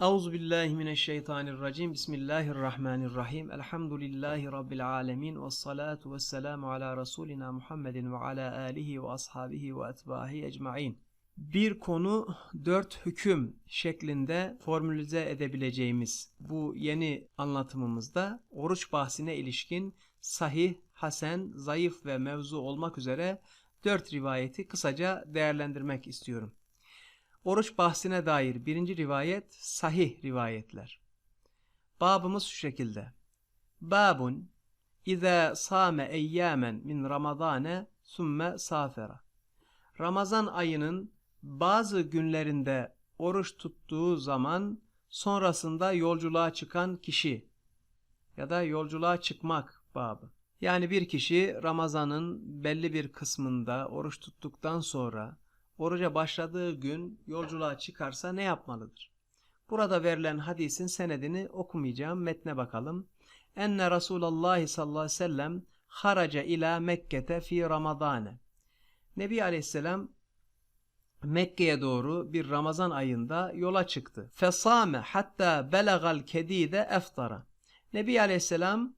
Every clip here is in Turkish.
Euzu billahi mineşşeytanirracim. Bismillahirrahmanirrahim. Elhamdülillahi rabbil alamin ve salatu vesselamu ala rasulina Muhammedin ve ala alihi ve ashabihi ve etbahi ecmaîn. Bir konu dört hüküm şeklinde formülize edebileceğimiz bu yeni anlatımımızda oruç bahsine ilişkin sahih, hasen, zayıf ve mevzu olmak üzere dört rivayeti kısaca değerlendirmek istiyorum. Oruç bahsine dair birinci rivayet sahih rivayetler. Babımız şu şekilde. Babun İza same eyyamen min Ramazane sümme safera. Ramazan ayının bazı günlerinde oruç tuttuğu zaman sonrasında yolculuğa çıkan kişi ya da yolculuğa çıkmak babı. Yani bir kişi Ramazan'ın belli bir kısmında oruç tuttuktan sonra oruca başladığı gün yolculuğa çıkarsa ne yapmalıdır? Burada verilen hadisin senedini okumayacağım. Metne bakalım. Enne Resulallah sallallahu aleyhi ve sellem haraca ila Mekke'te fi Ramadane. Nebi aleyhisselam Mekke'ye doğru bir Ramazan ayında yola çıktı. Fesame hatta belagal kedide eftara. Nebi aleyhisselam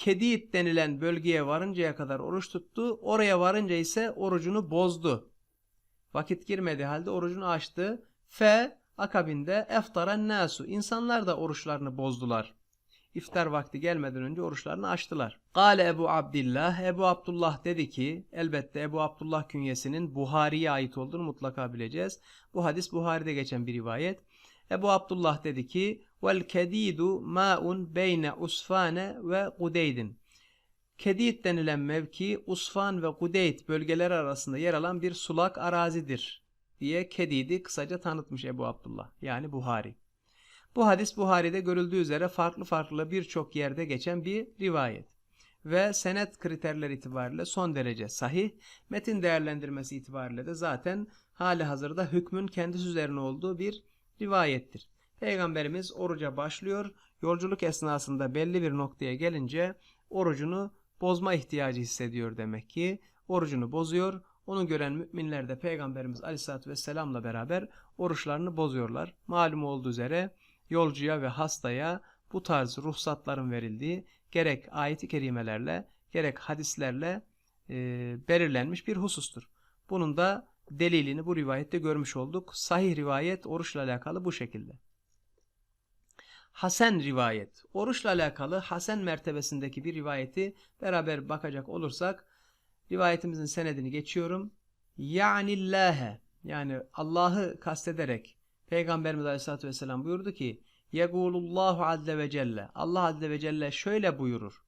Kedid denilen bölgeye varıncaya kadar oruç tuttu. Oraya varınca ise orucunu bozdu. Vakit girmedi halde orucunu açtı. Fe akabinde eftaren nasu. İnsanlar da oruçlarını bozdular. İftar vakti gelmeden önce oruçlarını açtılar. Gale Ebu Abdillah, Ebu Abdullah dedi ki, elbette Ebu Abdullah künyesinin Buhari'ye ait olduğunu mutlaka bileceğiz. Bu hadis Buhari'de geçen bir rivayet. Ebu Abdullah dedi ki, vel kedidu ma'un beyne usfane ve kudeydin. Kedid denilen mevki Usfan ve Kudeyd bölgeleri arasında yer alan bir sulak arazidir diye Kedid'i kısaca tanıtmış Ebu Abdullah yani Buhari. Bu hadis Buhari'de görüldüğü üzere farklı farklı birçok yerde geçen bir rivayet ve senet kriterler itibariyle son derece sahih, metin değerlendirmesi itibariyle de zaten hali hazırda hükmün kendisi üzerine olduğu bir rivayettir. Peygamberimiz oruca başlıyor, yolculuk esnasında belli bir noktaya gelince orucunu bozma ihtiyacı hissediyor demek ki. Orucunu bozuyor. Onu gören müminler de Peygamberimiz Aleyhisselatü Vesselam'la beraber oruçlarını bozuyorlar. Malum olduğu üzere yolcuya ve hastaya bu tarz ruhsatların verildiği gerek ayet-i kerimelerle gerek hadislerle e, belirlenmiş bir husustur. Bunun da delilini bu rivayette görmüş olduk. Sahih rivayet oruçla alakalı bu şekilde. Hasen rivayet. Oruçla alakalı Hasen mertebesindeki bir rivayeti beraber bakacak olursak rivayetimizin senedini geçiyorum. Ya'nillâhe yani Allah'ı kastederek Peygamberimiz Aleyhisselatü Vesselam buyurdu ki Yegulullahu Azze ve Celle Allah Azze ve Celle şöyle buyurur.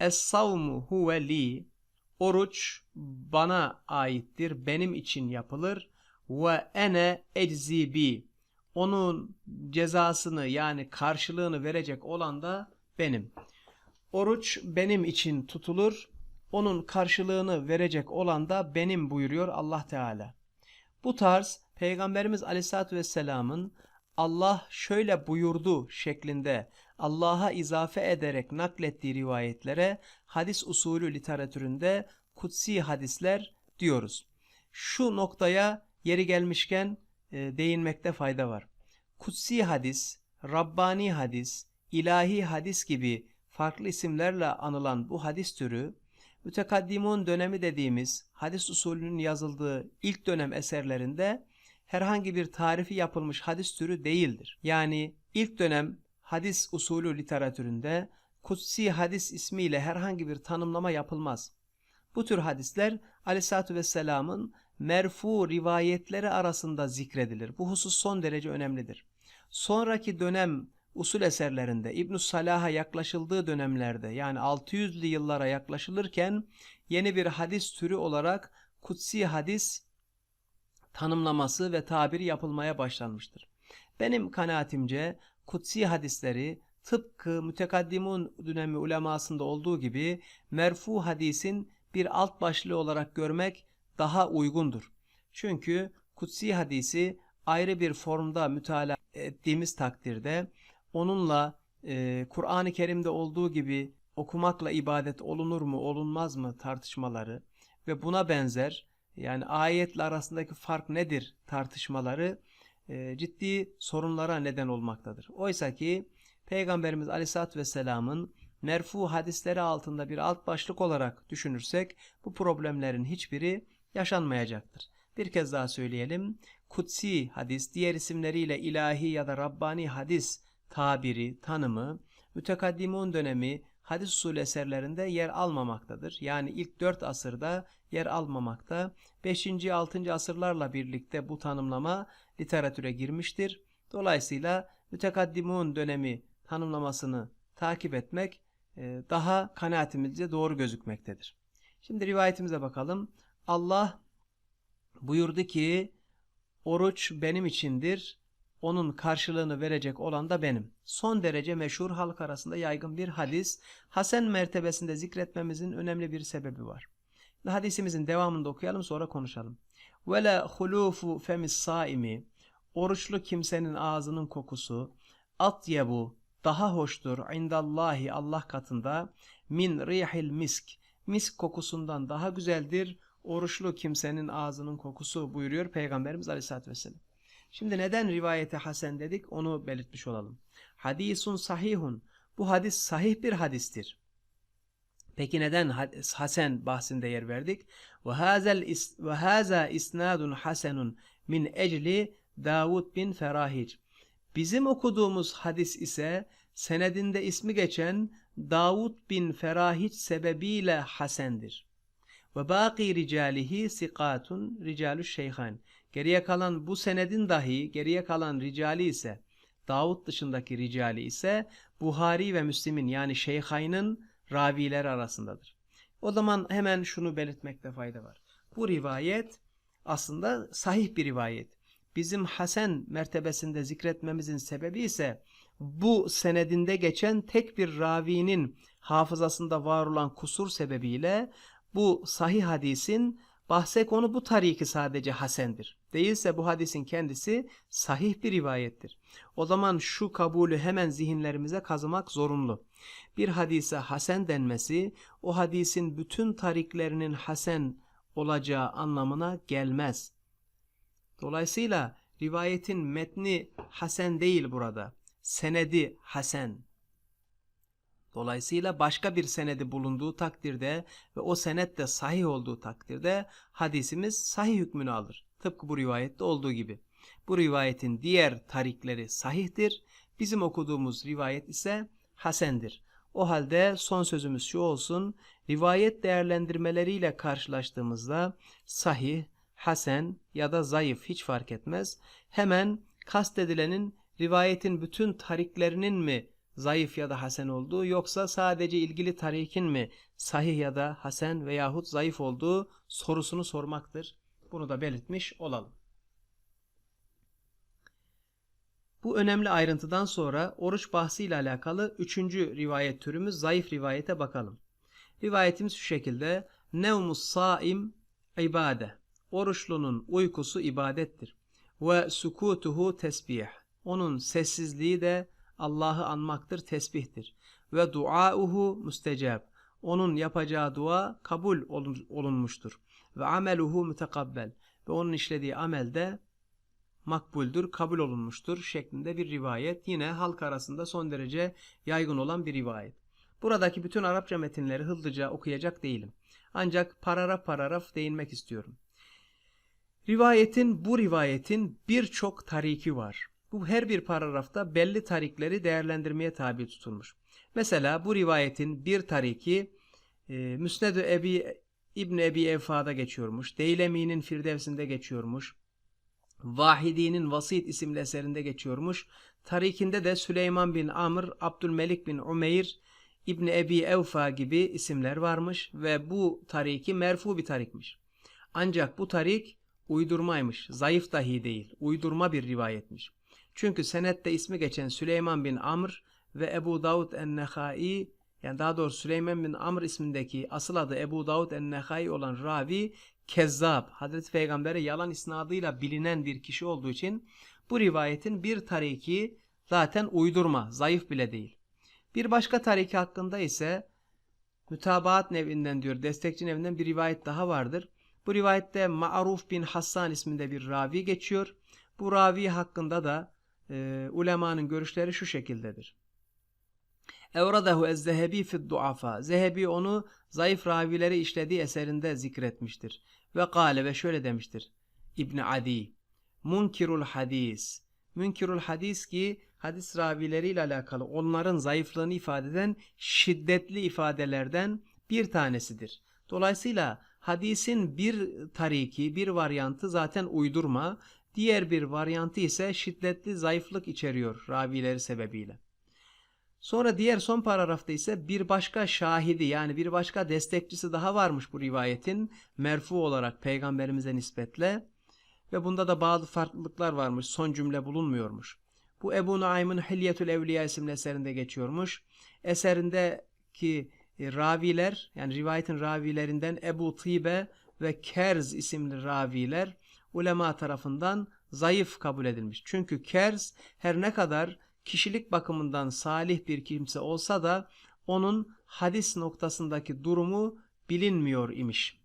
Es-savmu huve li Oruç bana aittir, benim için yapılır. Ve ene eczibi onun cezasını yani karşılığını verecek olan da benim. Oruç benim için tutulur. Onun karşılığını verecek olan da benim buyuruyor Allah Teala. Bu tarz Peygamberimiz Aleyhisselatü Vesselam'ın Allah şöyle buyurdu şeklinde Allah'a izafe ederek naklettiği rivayetlere hadis usulü literatüründe kutsi hadisler diyoruz. Şu noktaya yeri gelmişken e, değinmekte fayda var. Kutsi hadis, Rabbani hadis, ilahi hadis gibi farklı isimlerle anılan bu hadis türü, mütekaddimun dönemi dediğimiz hadis usulünün yazıldığı ilk dönem eserlerinde herhangi bir tarifi yapılmış hadis türü değildir. Yani ilk dönem hadis usulü literatüründe kutsi hadis ismiyle herhangi bir tanımlama yapılmaz. Bu tür hadisler Aleyhisselatü Vesselam'ın merfu rivayetleri arasında zikredilir. Bu husus son derece önemlidir. Sonraki dönem usul eserlerinde ibn Salah'a yaklaşıldığı dönemlerde yani 600'lü yıllara yaklaşılırken yeni bir hadis türü olarak kutsi hadis tanımlaması ve tabiri yapılmaya başlanmıştır. Benim kanaatimce kutsi hadisleri tıpkı mütekaddimun dönemi ulemasında olduğu gibi merfu hadisin bir alt başlığı olarak görmek daha uygundur. Çünkü kutsi hadisi ayrı bir formda mütalaa ettiğimiz takdirde onunla e, Kur'an-ı Kerim'de olduğu gibi okumakla ibadet olunur mu olunmaz mı tartışmaları ve buna benzer yani ayetle arasındaki fark nedir tartışmaları e, ciddi sorunlara neden olmaktadır. Oysa ki Peygamberimiz Aleyhisselatü Vesselam'ın merfu hadisleri altında bir alt başlık olarak düşünürsek bu problemlerin hiçbiri yaşanmayacaktır. Bir kez daha söyleyelim. Kutsi hadis, diğer isimleriyle ilahi ya da Rabbani hadis tabiri, tanımı, mütekaddimun dönemi hadis usul eserlerinde yer almamaktadır. Yani ilk 4 asırda yer almamakta. 5. 6. asırlarla birlikte bu tanımlama literatüre girmiştir. Dolayısıyla mütekaddimun dönemi tanımlamasını takip etmek daha kanaatimizce doğru gözükmektedir. Şimdi rivayetimize bakalım. Allah buyurdu ki oruç benim içindir. Onun karşılığını verecek olan da benim. Son derece meşhur halk arasında yaygın bir hadis. Hasen mertebesinde zikretmemizin önemli bir sebebi var. Hadisimizin devamını okuyalım sonra konuşalım. Ve la hulufu femis saimi oruçlu kimsenin ağzının kokusu atyebu daha hoştur indallahi Allah katında min rihil misk misk kokusundan daha güzeldir oruçlu kimsenin ağzının kokusu buyuruyor Peygamberimiz Aleyhisselatü Vesselam. Şimdi neden rivayete hasen dedik onu belirtmiş olalım. Hadisun sahihun bu hadis sahih bir hadistir. Peki neden hasen bahsinde yer verdik? Ve hazel ve haza isnadun hasenun min ecli Davud bin Ferahic. Bizim okuduğumuz hadis ise senedinde ismi geçen Davud bin Ferahic sebebiyle hasendir. Ve baki ricalihi sikatun ricalu şeyhan. Geriye kalan bu senedin dahi geriye kalan ricali ise Davud dışındaki ricali ise Buhari ve Müslim'in yani şeyhaynın ravileri arasındadır. O zaman hemen şunu belirtmekte fayda var. Bu rivayet aslında sahih bir rivayet. Bizim Hasan mertebesinde zikretmemizin sebebi ise bu senedinde geçen tek bir ravinin hafızasında var olan kusur sebebiyle bu sahih hadisin bahse konu bu tariki sadece hasendir. Değilse bu hadisin kendisi sahih bir rivayettir. O zaman şu kabulü hemen zihinlerimize kazımak zorunlu. Bir hadise hasen denmesi o hadisin bütün tariklerinin hasen olacağı anlamına gelmez. Dolayısıyla rivayetin metni hasen değil burada. Senedi hasen. Dolayısıyla başka bir senedi bulunduğu takdirde ve o senet de sahih olduğu takdirde hadisimiz sahih hükmünü alır. Tıpkı bu rivayette olduğu gibi. Bu rivayetin diğer tarikleri sahihtir. Bizim okuduğumuz rivayet ise hasendir. O halde son sözümüz şu olsun. Rivayet değerlendirmeleriyle karşılaştığımızda sahih, hasen ya da zayıf hiç fark etmez. Hemen kastedilenin rivayetin bütün tariklerinin mi zayıf ya da hasen olduğu yoksa sadece ilgili tarikin mi sahih ya da hasen veyahut zayıf olduğu sorusunu sormaktır. Bunu da belirtmiş olalım. Bu önemli ayrıntıdan sonra oruç bahsiyle alakalı üçüncü rivayet türümüz zayıf rivayete bakalım. Rivayetimiz şu şekilde. Nevmus saim ibade. Oruçlunun uykusu ibadettir. Ve sukutuhu tesbih. Onun sessizliği de Allah'ı anmaktır, tesbihtir. Ve duauhu müstecab. Onun yapacağı dua kabul olunmuştur. Ve ameluhu mütekabbel. Ve onun işlediği amel de makbuldür, kabul olunmuştur şeklinde bir rivayet. Yine halk arasında son derece yaygın olan bir rivayet. Buradaki bütün Arapça metinleri hızlıca okuyacak değilim. Ancak paragraf paragraf değinmek istiyorum. Rivayetin, bu rivayetin birçok tariki var. Bu her bir paragrafta belli tarikleri değerlendirmeye tabi tutulmuş. Mesela bu rivayetin bir tariki e, Müsned-i Ebi İbn Ebi Evfa'da geçiyormuş. Deylemi'nin Firdevs'inde geçiyormuş. Vahidi'nin Vasit isimli eserinde geçiyormuş. Tarikinde de Süleyman bin Amr, Abdülmelik bin Umeyr, İbni Ebi Evfa gibi isimler varmış ve bu tariki merfu bir tarikmiş. Ancak bu tarik uydurmaymış, zayıf dahi değil, uydurma bir rivayetmiş. Çünkü senette ismi geçen Süleyman bin Amr ve Ebu Davud en-Nehai yani daha doğrusu Süleyman bin Amr ismindeki asıl adı Ebu Davud en-Nehai olan ravi Kezzab, Hazreti Peygamber'e yalan isnadıyla bilinen bir kişi olduğu için bu rivayetin bir tariki zaten uydurma, zayıf bile değil. Bir başka tariki hakkında ise mütabaat nevinden diyor, destekçi nevinden bir rivayet daha vardır. Bu rivayette Ma'ruf bin Hassan isminde bir ravi geçiyor. Bu ravi hakkında da e, ulemanın görüşleri şu şekildedir. Evradahu ez-Zehebi fi duafa. Zehebi onu zayıf ravileri işlediği eserinde zikretmiştir. Ve kâle ve şöyle demiştir. İbn Adi. Munkirul hadis. Münkirul hadis ki hadis ravileriyle alakalı onların zayıflığını ifade eden şiddetli ifadelerden bir tanesidir. Dolayısıyla hadisin bir tariki, bir varyantı zaten uydurma, diğer bir varyantı ise şiddetli zayıflık içeriyor ravileri sebebiyle. Sonra diğer son paragrafta ise bir başka şahidi yani bir başka destekçisi daha varmış bu rivayetin merfu olarak peygamberimize nispetle ve bunda da bazı farklılıklar varmış son cümle bulunmuyormuş. Bu Ebu Nuaym'ın Hilyetül Evliya isimli eserinde geçiyormuş. Eserindeki e, raviler yani rivayetin ravilerinden Ebu Tibe ve Kerz isimli raviler ulema tarafından zayıf kabul edilmiş. Çünkü Kerz her ne kadar kişilik bakımından salih bir kimse olsa da onun hadis noktasındaki durumu bilinmiyor imiş.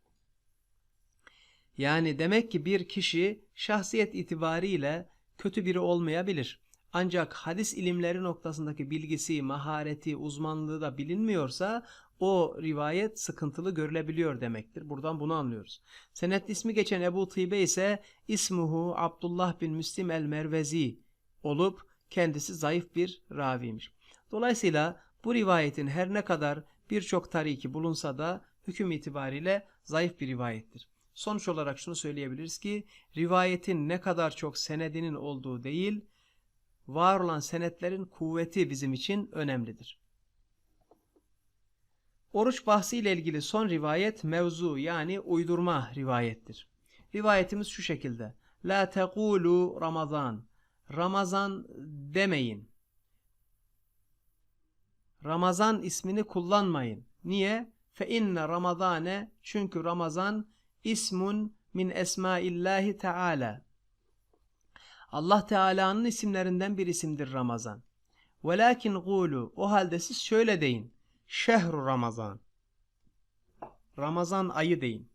Yani demek ki bir kişi şahsiyet itibariyle kötü biri olmayabilir. Ancak hadis ilimleri noktasındaki bilgisi, mahareti, uzmanlığı da bilinmiyorsa o rivayet sıkıntılı görülebiliyor demektir. Buradan bunu anlıyoruz. Senet ismi geçen Ebu Tibe ise ismuhu Abdullah bin Müslim el-Mervezi olup kendisi zayıf bir raviymiş. Dolayısıyla bu rivayetin her ne kadar birçok tariki bulunsa da hüküm itibariyle zayıf bir rivayettir. Sonuç olarak şunu söyleyebiliriz ki rivayetin ne kadar çok senedinin olduğu değil, var olan senetlerin kuvveti bizim için önemlidir. Oruç bahsi ile ilgili son rivayet mevzu yani uydurma rivayettir. Rivayetimiz şu şekilde. La tekulu Ramazan. Ramazan demeyin. Ramazan ismini kullanmayın. Niye? Fe inne Ramazane çünkü Ramazan ismun min esmaillahi teala. Allah Teala'nın isimlerinden bir isimdir Ramazan. Velakin gulu o halde siz şöyle deyin. Şehru Ramazan. Ramazan ayı deyin.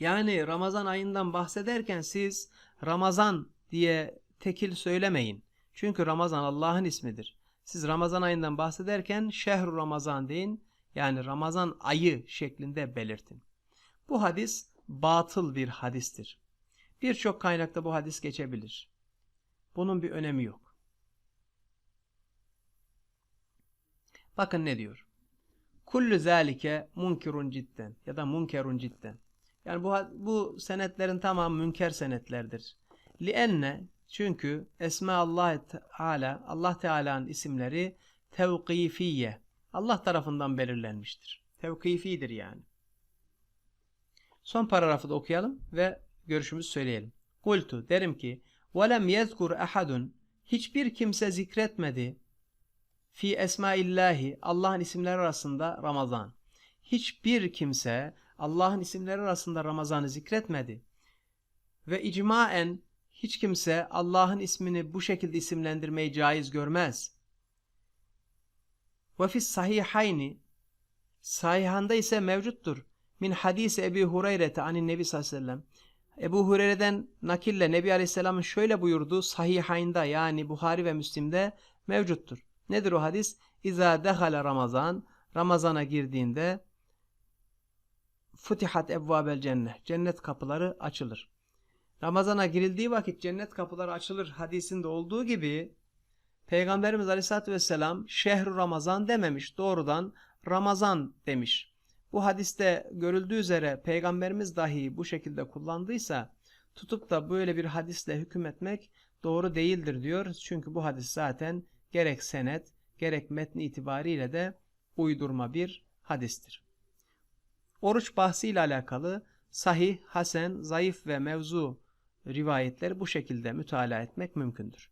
Yani Ramazan ayından bahsederken siz Ramazan diye tekil söylemeyin. Çünkü Ramazan Allah'ın ismidir. Siz Ramazan ayından bahsederken şehru Ramazan deyin. Yani Ramazan ayı şeklinde belirtin. Bu hadis batıl bir hadistir. Birçok kaynakta bu hadis geçebilir. Bunun bir önemi yok. Bakın ne diyor. Kullu zalike munkirun cidden ya da munkerun cidden. Yani bu, bu senetlerin tamamı münker senetlerdir. Lienne çünkü Esma Allah Teala Allah Teala'nın isimleri tevkifiye. Allah tarafından belirlenmiştir. Tevkifidir yani. Son paragrafı da okuyalım ve görüşümüzü söyleyelim. Kultu derim ki وَلَمْ يَذْكُرْ ahadun Hiçbir kimse zikretmedi fi esmaillahi Allah'ın isimleri arasında Ramazan. Hiçbir kimse Allah'ın isimleri arasında Ramazan'ı zikretmedi. Ve icmaen hiç kimse Allah'ın ismini bu şekilde isimlendirmeyi caiz görmez. Ve fis sahihayni Sahihanda ise mevcuttur. Min hadisi Ebi Hureyre'te anin Nebi sallallahu aleyhi ve sellem. Ebu Hureyre'den nakille Nebi Aleyhisselam'ın şöyle buyurduğu sahihaynda yani Buhari ve Müslim'de mevcuttur. Nedir o hadis? İza dehale Ramazan Ramazana girdiğinde futihat ebvabel cennet. Cennet kapıları açılır. Ramazana girildiği vakit cennet kapıları açılır hadisinde olduğu gibi Peygamberimiz Aleyhisselatü Vesselam şehru Ramazan dememiş. Doğrudan Ramazan demiş. Bu hadiste görüldüğü üzere Peygamberimiz dahi bu şekilde kullandıysa tutup da böyle bir hadisle hükmetmek doğru değildir diyor. Çünkü bu hadis zaten gerek senet gerek metni itibariyle de uydurma bir hadistir. Oruç bahsiyle alakalı sahih, hasen, zayıf ve mevzu rivayetleri bu şekilde mütalaa etmek mümkündür.